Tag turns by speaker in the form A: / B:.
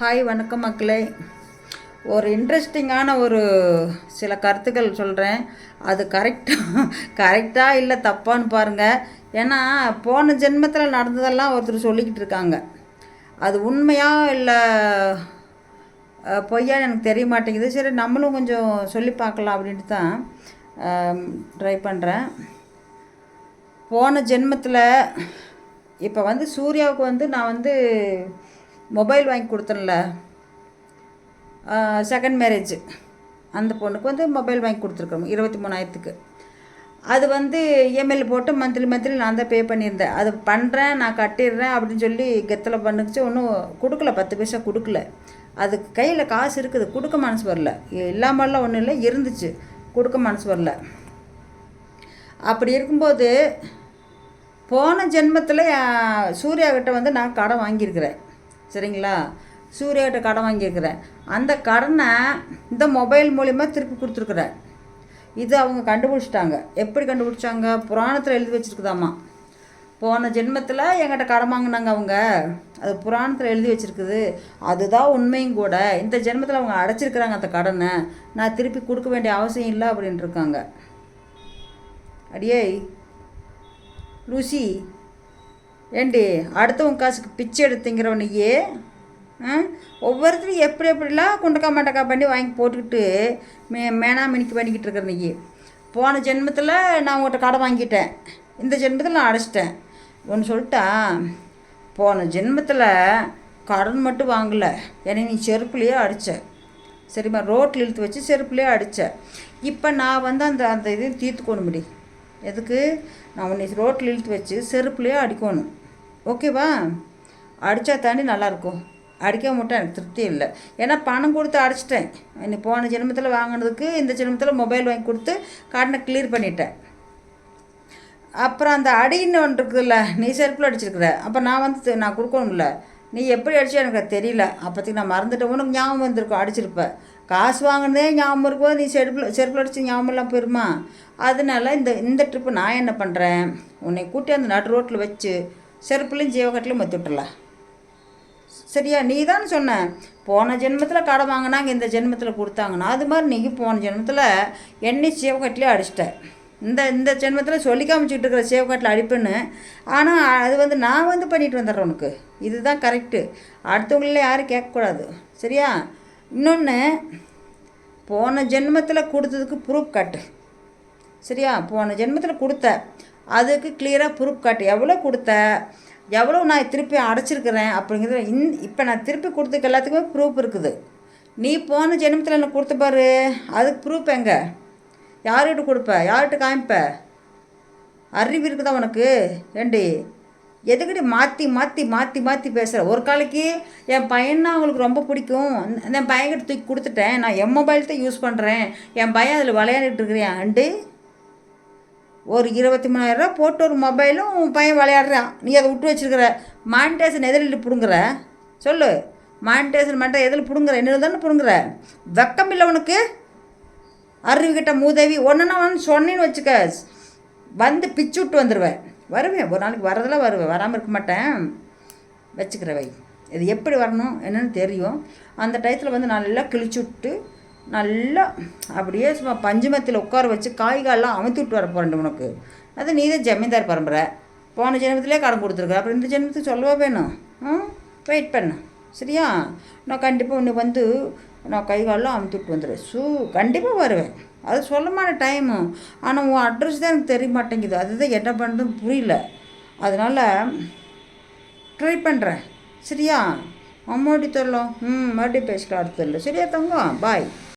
A: Hi வணக்கம் மக்களே. ஒரு இன்ட்ரெஸ்டிங்கான ஒரு சில கருத்துக்கள் சொல்கிறேன் அது கரெக்டாக கரெக்டாக இல்லை தப்பான்னு பாருங்கள் ஏன்னா போன ஜென்மத்தில் நடந்ததெல்லாம் ஒருத்தர் சொல்லிக்கிட்டு இருக்காங்க. அது உண்மையாக இல்லை பொய்யா பொய்யான்னு எனக்கு தெரிய மாட்டேங்குது. சரி நம்மளும் கொஞ்சம் சொல்லி பார்க்கலாம் அப்படின்ட்டு தான் ட்ரை பண்ணுறேன் போன ஜென்மத்தில் இப்போ வந்து சூர்யாவுக்கு வந்து நான் வந்து மொபைல் வாங்கி கொடுத்தேன்ல செகண்ட் மேரேஜ் அந்த பொண்ணுக்கு வந்து மொபைல் வாங்கி கொடுத்துருக்குறோம் இருபத்தி மூணாயிரத்துக்கு. அது வந்து இஎம்ஐயில் போட்டு மந்த்லி மந்த்லி நான் தான் பே பண்ணியிருந்தேன். அது பண்ணுறேன் நான் கட்டிடுறேன் அப்படின்னு சொல்லி கெத்தில் பண்ணுச்சு. ஒன்றும் கொடுக்கல பத்து பைசா கொடுக்கல. அதுக்கு கையில் காசு இருக்குது கொடுக்க மனசு வரல. இல்லாமல்லாம் ஒன்றும் இல்லை இருந்துச்சு. கொடுக்க மனசு வரல. அப்படி இருக்கும்போது போன ஜென்மத்தில் சூர்யா கிட்டே வந்து நான் கடன் வாங்கியிருக்கிறேன். சரிங்களா? சூர்யாட்ட கடன் வாங்கியிருக்கிறேன். அந்த கடனை இந்த மொபைல் மூலிமா திருப்பி கொடுத்துருக்குறேன். இது அவங்க கண்டுபிடிச்சிட்டாங்க. எப்படி கண்டுபிடிச்சாங்க? புராணத்தில் எழுதி வச்சுருக்குதாம்மா. போன ஜென்மத்தில் என்கிட்ட கடன் வாங்கினாங்க அவங்க. அது புராணத்தில் எழுதி வச்சுருக்குது. அதுதான் உண்மையும் கூட. இந்த ஜென்மத்தில் அவங்க அடைச்சிருக்கிறாங்க அந்த கடனை. நான் திருப்பி கொடுக்க வேண்டிய அவசியம் இல்லை அப்படின்ட்டு இருக்காங்க. அடியே லூசி. ஏண்டி அடுத்தவங்க காசுக்கு பிச்சை எடுத்துங்கிறவனையே ஆ? ஒவ்வொருத்தரும் எப்படி எப்படிலாம் குண்டக்கா மண்டக்கா பண்ணி வாங்கி போட்டுக்கிட்டு மே மேனா மினிக்கு பண்ணிக்கிட்டு இருக்கிற நீ. போன ஜென்மத்தில் நான் உங்கள்கிட்ட கடை வாங்கிட்டேன். இந்த ஜென்மத்தில் நான் அடைச்சிட்டேன். ஒன்று சொல்லிட்டா போன ஜென்மத்தில் கடன் மட்டும் வாங்கலை. என்னை நீ செருப்புலேயே அடித்த சரிம்மா ரோட்டில் இழுத்து வச்சு செருப்புலேயே அடித்த இப்போ நான் வந்து அந்த அந்த இதையும் தீர்த்துக்கணும் முடி எதுக்கு? நான் உன்னை ரோட்டில் இழுத்து வச்சு செருப்புலேயே அடிக்கணும். ஓகேவா? அடித்தா தாண்டி நல்லாயிருக்கும் அடிக்க மட்டும் எனக்கு திருப்தி இல்லை. ஏன்னா பணம் கொடுத்து அடிச்சிட்டேன். நீ போன ஜென்மத்தில் வாங்கினதுக்கு இந்த ஜென்மத்தில் மொபைல் வாங்கி கொடுத்து கார்டனை கிளியர் பண்ணிட்டேன். அப்புறம் அந்த அடின்னு ஒன்று இருக்குதுல்ல நீ செருப்பில் அடிச்சிருக்கிற. அப்போ நான் வந்து நான் கொடுக்கணும்ல. நீ எப்படி அடிச்சு எனக்கு தெரியல. அப்போதைக்கு நான் மறந்துட்டேன். உனக்கு ஞாபகம் வந்திருக்கும் அடிச்சிருப்பேன் காசு வாங்கினதே ஞாபகம் இருக்கும். நீ செருப்பில் செருப்பில் அடிச்சு ஞாபகம்லாம் போயிருமா? அதனால இந்த இந்த ட்ரிப்பு நான் என்ன பண்ணுறேன் உன்னை கூட்டி அந்த நடு ரோட்டில் வச்சு செருப்புலையும் ஜீவகட்டிலையும் மத்திவிட்டலாம் சரியா? நீ தான் சொன்ன. போன ஜென்மத்தில் கடை வாங்கினாங்க இந்த ஜென்மத்தில் கொடுத்தாங்கன்னா அது மாதிரி நீங்கள் போன ஜென்மத்தில் எண்ணெய் சேவக்கட்டிலே அடிச்சிட்ட. இந்த இந்த ஜென்மத்தில் சொல்லி காமிச்சிட்டு இருக்கிற சேவக்கட்டில் அடிப்பேன்னு. ஆனால் அது வந்து நான் வந்து பண்ணிட்டு வந்துடுறேன் உனக்கு. இதுதான் கரெக்டு அடுத்தவங்கள யாரும் கேட்கக்கூடாது. சரியா? இன்னொன்று போன ஜென்மத்தில் கொடுத்ததுக்கு ப்ரூஃப் கட்டு. சரியா? போன ஜென்மத்தில் கொடுத்த. அதுக்கு கிளியராக ப்ரூஃப் காட்டு. எவ்வளோ கொடுத்த? எவ்வளோ நான் திருப்பி அடைச்சிருக்கிறேன் அப்படிங்கிறத இன் இப்போ நான் திருப்பி கொடுத்துக்க எல்லாத்துக்குமே ப்ரூஃப் இருக்குது. நீ போன ஜென்மத்தில் எனக்கு கொடுத்த பாரு. அதுக்கு ப்ரூஃப் எங்கே? யார்கிட்ட கொடுப்ப? யார்கிட்ட காமிப்ப? அறிவு இருக்குதா உனக்கு? ஏண்டி? எதுக்கடி மாற்றி மாற்றி மாற்றி மாற்றி பேசுகிற ஒரு காலைக்கு என் பையன்னா அவங்களுக்கு ரொம்ப பிடிக்கும். என் பையன்கிட்ட தூக்கி கொடுத்துட்டேன். நான் என் மொபைல் தான் யூஸ் பண்ணுறேன் என் பையன் அதில் விளையாடிட்டு இருக்கிறேன். அண்டு ஒரு இருபத்தி மூணாயிரரூவா போட்டு ஒரு மொபைலும் உன் பையன் விளையாடுறான். நீ அதை விட்டு வச்சிருக்கிற. மானிட்டேஷன் எதில் பிடுங்குற? சொல்லு. மானிட்டேஷன் மட்டும் எதில் பிடுங்குற? என்ன தானே பிடுங்குற? வெக்கம் இல்லை உனக்கு? அருவிக்கிட்ட மூதவி. ஒன்றுனா ஒன்று சொன்னேன்னு வச்சுக்க. வந்து பிச்சு விட்டு வந்துடுவேன் வருவேன். ஒரு நாளைக்கு வரதெல்லாம் வருவேன். வராமல் இருக்க மாட்டேன். வச்சுக்கிறவை. இது எப்படி வரணும்? என்னென்னு தெரியும். அந்த டயத்தில் வந்து நல்லா கிழிச்சு விட்டு நல்லா அப்படியே சும்மா பஞ்சுமத்தில் உட்கார வச்சு காய்காலெலாம் அமைத்து விட்டு வர போகிறேன் உனக்கு. அது நீ தான் ஜமீன்தார் பரம்பரை. போன ஜென்மத்திலே கடன் கொடுத்துருக்க அப்புறம் இந்த ஜென்மத்துக்கு சொல்லவா வேணும்? ம் வெயிட் பண்ணு. சரியா? நான் கண்டிப்பாக உன்னை வந்து நான் கை காலெலாம் அமுத்தி விட்டு வந்துடுவேன் ஸோ கண்டிப்பாக வருவேன். அது சொல்லமான டைமு ஆனால் உன் அட்ரஸ் தான் எனக்கு தெரிய மாட்டேங்குது. அதுதான் என்ன பண்ணுறதுன்னு புரியல. அதனால் ட்ரை பண்ணுறேன் சரியா? அம்மாடி தரலாம். ம் மறுபடியும் பேசிக்கலாம் அடுத்ததில்ல சரியா தங்கம்? பாய்